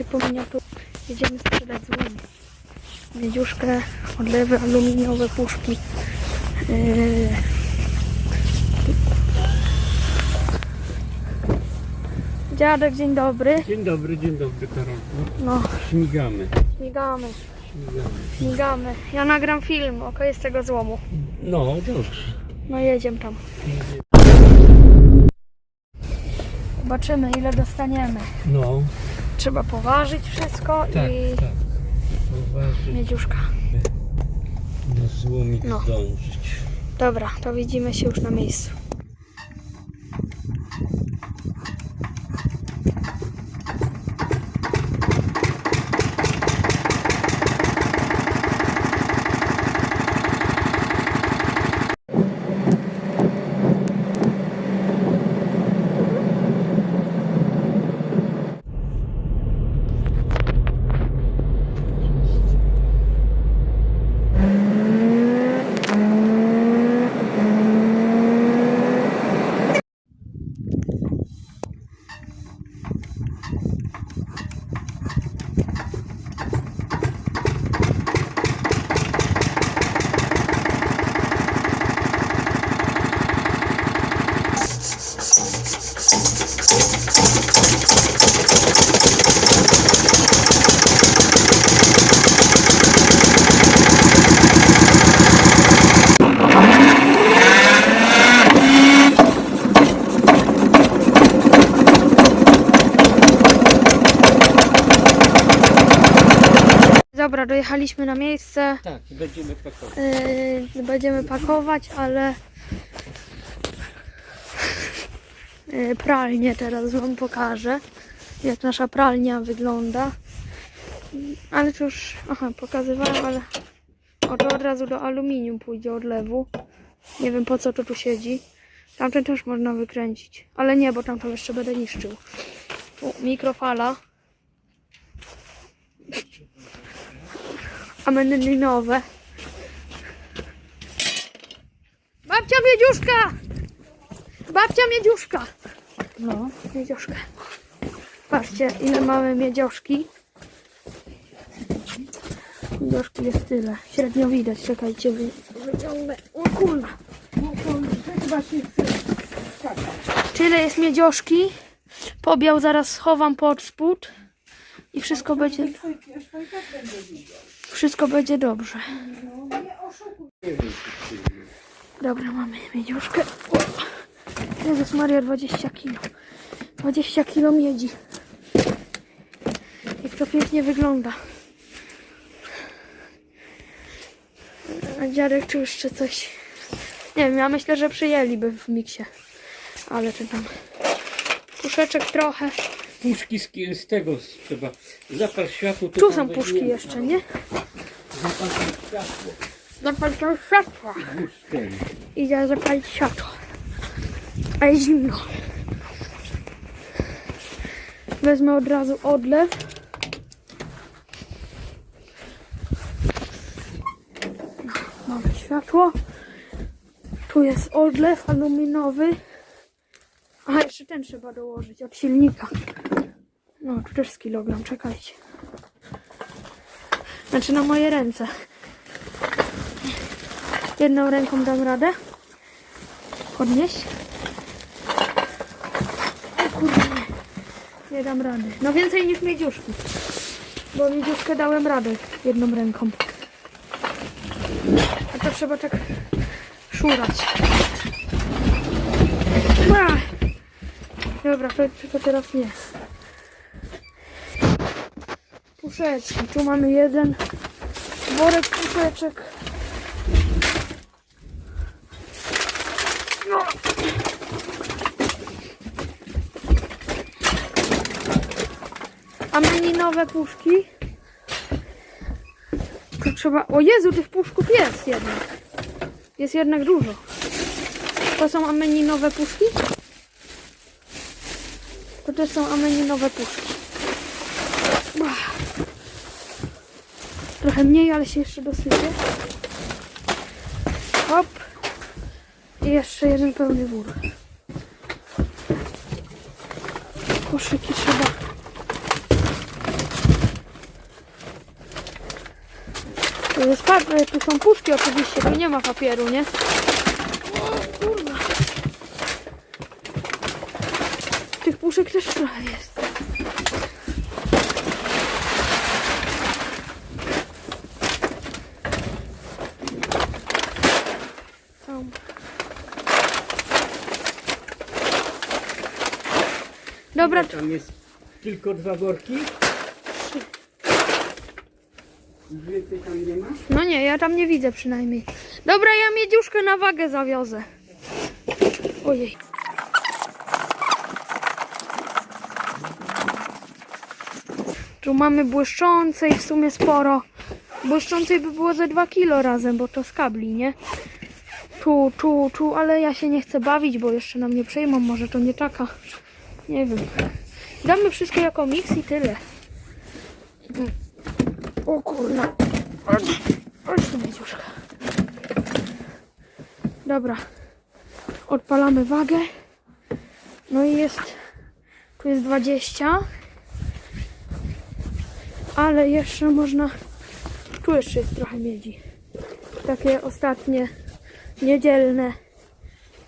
widzicie po miniaturze jedziemy sprzedać złom. Miedziuszkę, odlewy aluminiowe, puszki. Yy. Dziadek, dzień dobry. Dzień dobry, dzień dobry Karolku. No, Śmigamy, śmigamy, śmigamy. śmigamy. Ja nagram film o z tego złomu. No, dobrze. No jedziemy tam. Zobaczymy ile dostaniemy. No, Trzeba poważyć wszystko tak, i tak. Uważaj, miedziuszka. na złomik No. zdążyć. Dobra, to widzimy się już na miejscu. Dobra, dojechaliśmy na miejsce. Tak, będziemy pakować. Yy, będziemy pakować, ale yy, pralnię teraz Wam pokażę, jak nasza pralnia wygląda. Ale to już, aha, pokazywałem, ale o, to od razu do aluminium pójdzie od lewu. Nie wiem po co to tu siedzi. Tamten też można wykręcić, ale nie, bo tamten jeszcze będę niszczył. Tu mikrofala. Amenyninowe. Babcia Miedziuszka! Babcia Miedziuszka! No, Miedziuszka. Patrzcie, ile mamy miedzioszki. Miedzioszki jest tyle. Średnio widać. Czekajcie, wy, wyciągnę. O kurna. Tyle jest miedzioszki. Pobiał zaraz schowam pod spód. I wszystko będzie... Wszystko będzie dobrze. Dobra, mamy miedziuszkę. O, Jezus Maria, 20 kilo. 20 kilo miedzi. Jak to pięknie wygląda. A dziadek czy jeszcze coś? Nie wiem, ja myślę, że przyjęliby w miksie. Ale czy tam puszeczek trochę. Puszki z, z tego trzeba. Zapal światło. Tu są puszki jeszcze, nie? Zapal światło. Zapal to światła. Już ten. Idę zapalić światło. A jest zimno. Wezmę od razu odlew. Mamy światło. Tu jest odlew aluminowy. A jeszcze ten trzeba dołożyć od silnika. No, tu też kilogram, czekajcie. Znaczy na moje ręce. Jedną ręką dam radę. Podnieść. O kurde, nie. Nie dam rady. No więcej niż miedziuszki. Bo miedziuszkę dałem radę jedną ręką. A to trzeba tak szurać. Dobra, to, to teraz nie. Puszeczki. Tu mamy jeden worek puszeczek. No. Ameninowe puszki. Tu trzeba... O Jezu, tych puszków jest jednak. Jest jednak dużo. To są ameninowe puszki? To też są ameninowe puszki. Trochę mniej, ale się jeszcze dosypie. Hop. I jeszcze jeden pełny wór. Koszyki trzeba. Tu, jest, pa- tu są puszki oczywiście, tu nie ma papieru, nie? O kurwa. Tych puszek też trochę jest. Dobra, Tam jest tylko dwa worki. Więcej tam nie ma? no nie, ja tam nie widzę przynajmniej. Dobra, ja miedziuszkę na wagę zawiozę. Ojej. Tu mamy błyszczącej w sumie sporo. Błyszczącej by było ze 2 kilo razem, bo to z kabli, nie? Tu, tu, tu, ale ja się nie chcę bawić, bo jeszcze nam nie przejmą. Może to nie taka. Nie wiem. Damy wszystko jako miks i tyle. O kurna. Chodź, chodź tu Miedziuszka. Dobra. Odpalamy wagę. No i jest... Tu jest 20. Ale jeszcze można... Tu jeszcze jest trochę miedzi. Takie ostatnie niedzielne.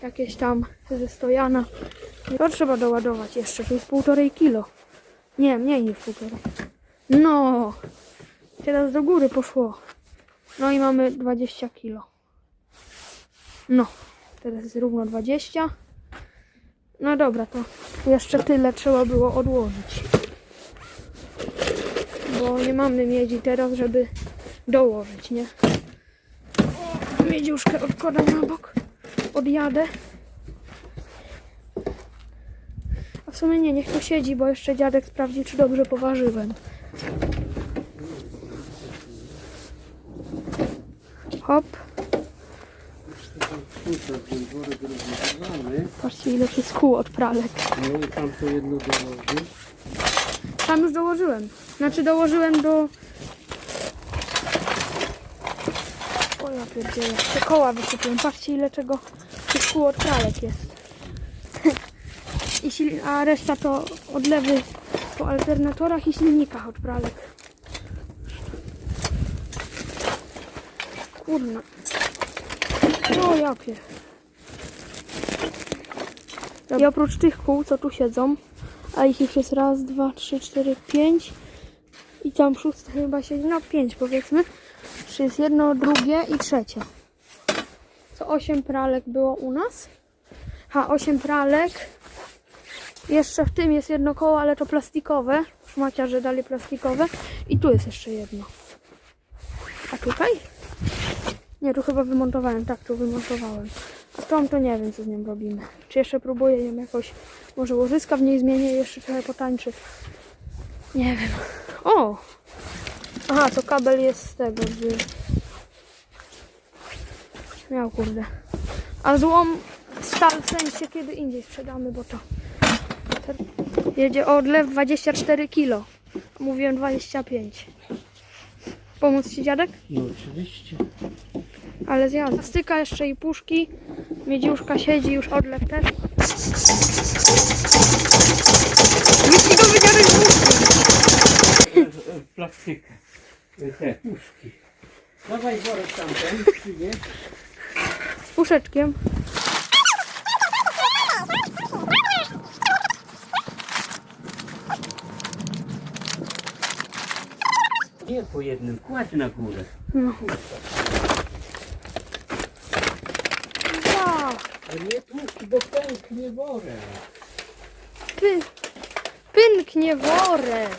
Jakieś tam ze stojana. To trzeba doładować jeszcze. To jest półtorej kilo. Nie, mniej niż półtorej. No. Teraz do góry poszło. No i mamy 20 kilo. No. Teraz jest równo 20. No dobra, to jeszcze tyle trzeba było odłożyć. Bo nie mamy miedzi teraz, żeby dołożyć, nie? Miedziuszkę odkładam na bok. Odjadę. A w sumie nie, niech tu siedzi, bo jeszcze dziadek sprawdzi, czy dobrze poważyłem. Hop. Patrzcie, ile tu jest kół od pralek. No i tam to jedno dołoży. Tam już dołożyłem. Znaczy dołożyłem do... O ja pierdzielę. Te koła wysypiłem. Patrzcie ile czego tych kół od pralek jest. I sil... A reszta to odlewy po alternatorach i silnikach od pralek. Kurna. O ja pier... I oprócz tych kół, co tu siedzą, a ich już jest raz, dwa, trzy, cztery, pięć. I tam szóste chyba siedzi, no pięć powiedzmy. Czy jest jedno, drugie i trzecie. Co osiem pralek było u nas. Ha, osiem pralek. Jeszcze w tym jest jedno koło, ale to plastikowe. Szmaciarze dali plastikowe. I tu jest jeszcze jedno. A tutaj? Nie, tu chyba wymontowałem. Tak, tu wymontowałem. A tą to nie wiem, co z nią robimy. Czy jeszcze próbuję ją jakoś, może łożyska w niej zmienię jeszcze trochę potańczy. Nie wiem. O! Aha, to kabel jest z tego. Miał, kurde. A złom stal w sensie kiedy indziej sprzedamy, bo to... jedzie odlew 24 kilo. Mówiłem 25. Pomóc Ci dziadek? No oczywiście. Ale zjadł. Styka jeszcze i puszki. Miedziuszka siedzi, już odlew też. Jeśli go wydziadek z puszki. Plastykę. Te puszki. Dawaj worek tamten, przynieś. Z puszeczkiem. Nie po jednym, kładź na górę. No. Wow. A nie tłuszcz, bo pęknie worek. Py, pęknie worek.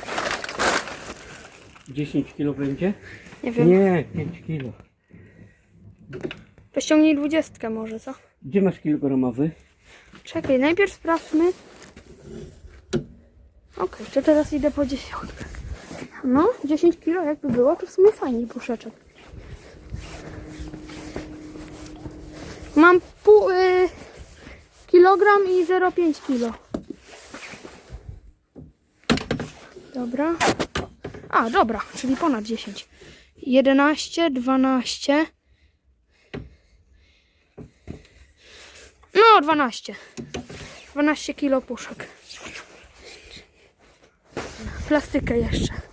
10 kilo będzie? Nie wiem. Nie, 5 kilo. To ściągnij dwudziestkę może, co? Gdzie masz kilogramowy? Czekaj, najpierw sprawdźmy. Okej, to teraz idę po dziesiątkę. No, 10 kilo jakby było, to w sumie fajnie puszeczek. Mam pół y, kilogram i 0,5 kilo. Dobra. A, dobra, czyli ponad 10. 11, 12. No, 12. 12 kilo puszek. plastykę jeszcze.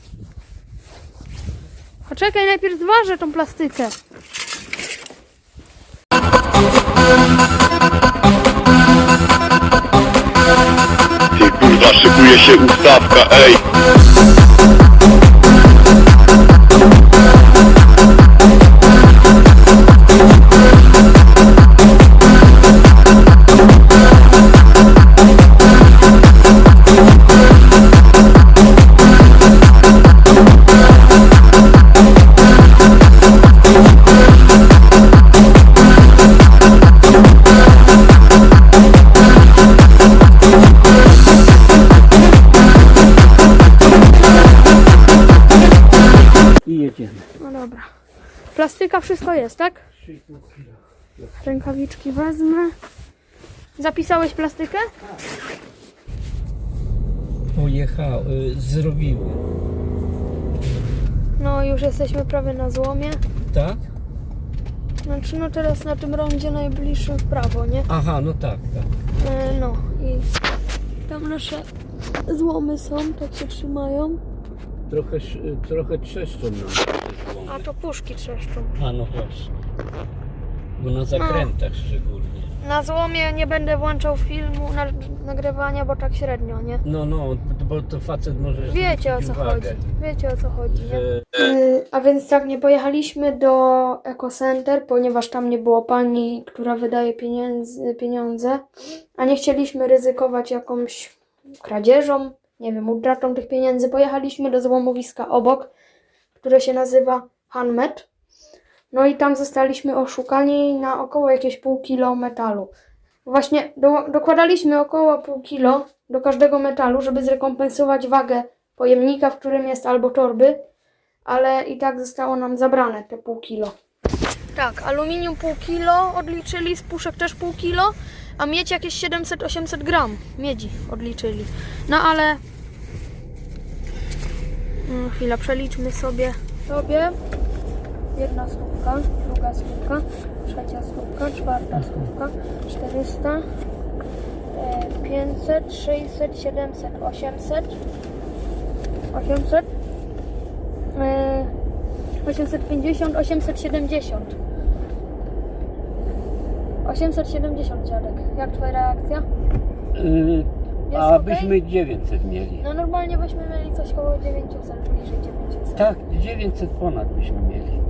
Poczekaj, najpierw zważę tą plastykę. Ty kurwa szykuje się ustawka, ej I jedziemy. No dobra. Plastyka, wszystko jest, tak? 3,5 kilo. Rękawiczki wezmę. Zapisałeś plastykę? Pojechał, y, zrobiły. No, już jesteśmy prawie na złomie. Tak? Znaczy, no teraz na tym rondzie najbliższym w prawo, nie? Aha, no tak, tak. E, no i tam nasze złomy są, tak się trzymają. Trochę, trochę trzeszczą nam. A to puszki trzeszczą. A no właśnie. Bo na zakrętach szczególnie. Na złomie nie będę włączał filmu, na, nagrywania, bo tak średnio, nie? No, no, bo to facet może Wiecie o co chodzi. Wiecie o co chodzi, nie? Że Y, A więc tak, nie pojechaliśmy do Ecocenter, ponieważ tam nie było pani, która wydaje pieniędzy, pieniądze, a nie chcieliśmy ryzykować jakąś kradzieżą, nie wiem, utratą tych pieniędzy. Pojechaliśmy do złomowiska obok, które się nazywa Hanmet. No i tam zostaliśmy oszukani na około jakieś pół kilo metalu. Właśnie do, dokładaliśmy około pół kilo do każdego metalu, żeby zrekompensować wagę pojemnika, w którym jest albo torby, ale i tak zostało nam zabrane te pół kilo. Tak, aluminium pół kilo odliczyli, z puszek też pół kilo, a miedź jakieś 700-800 gram miedzi odliczyli. No ale... Mm, Chwila, przeliczmy sobie. Sobie jedna stówka, druga stówka, trzecia stówka, czwarta stówka, 400, e, 500, 600, 700, 800, 800, e, 850, 870. 870 dziadek. Jak twoja reakcja? A byśmy 900 mieli. No normalnie byśmy mieli coś koło 900, bliżej 900. Tak, 900 ponad byśmy mieli.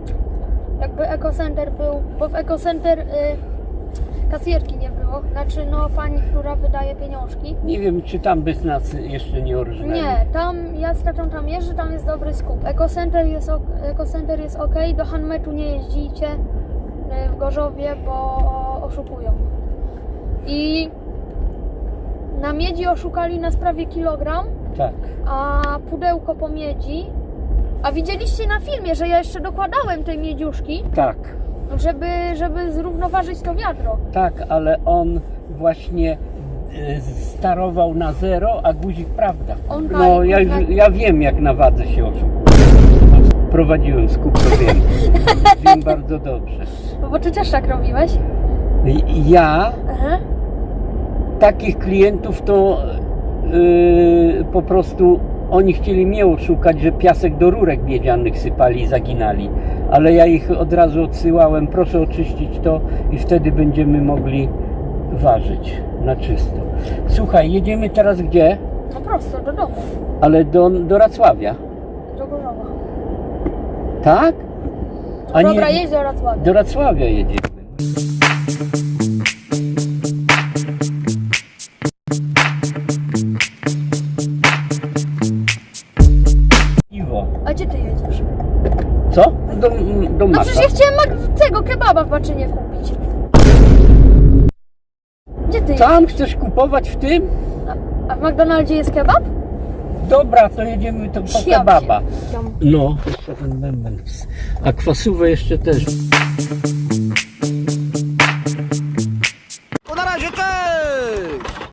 Jakby Ecocenter był, bo w Ecocenter y, kasjerki nie było, znaczy no pani, która wydaje pieniążki. Nie wiem, czy tam by nas jeszcze nie orżnęli. Nie, tam ja z tatą tam jeżdżę, tam jest dobry skup. Ecocenter jest, ok, jest ok, do Hanmetu nie jeździcie y, w Gorzowie, bo oszukują. I na miedzi oszukali nas prawie kilogram, Tak. a pudełko po miedzi. A widzieliście na filmie, że ja jeszcze dokładałem tej miedziuszki, Tak, żeby, żeby zrównoważyć to wiadro. tak, ale on właśnie y, starował na zero, a guzik prawda. On No, palił ja, już, na- ja wiem, jak na wadze się oszukuje. Prowadziłem skup, to wiem. Wiem bardzo dobrze. Bo ty też tak robiłeś? Ja Aha. Takich klientów to yy, po prostu oni chcieli mnie oszukać, że piasek do rurek miedzianych sypali i zaginali. Ale ja ich od razu odsyłałem, proszę oczyścić to i wtedy będziemy mogli ważyć na czysto. Słuchaj, jedziemy teraz gdzie? No prosto, do domu, Ale do, do Racławia. do Gorzowa. Tak? A Dobra, nie, jedź do Racławia. do Racławia jedziemy. Do, do No przecież ja chciałem tego kebaba w Baczynie kupić. Gdzie ty? Tam chcesz kupować w tym? A w McDonaldzie jest kebab? dobra, to jedziemy to po Siap kebaba. tam. No, jeszcze ten bęben. A kwasówę jeszcze też.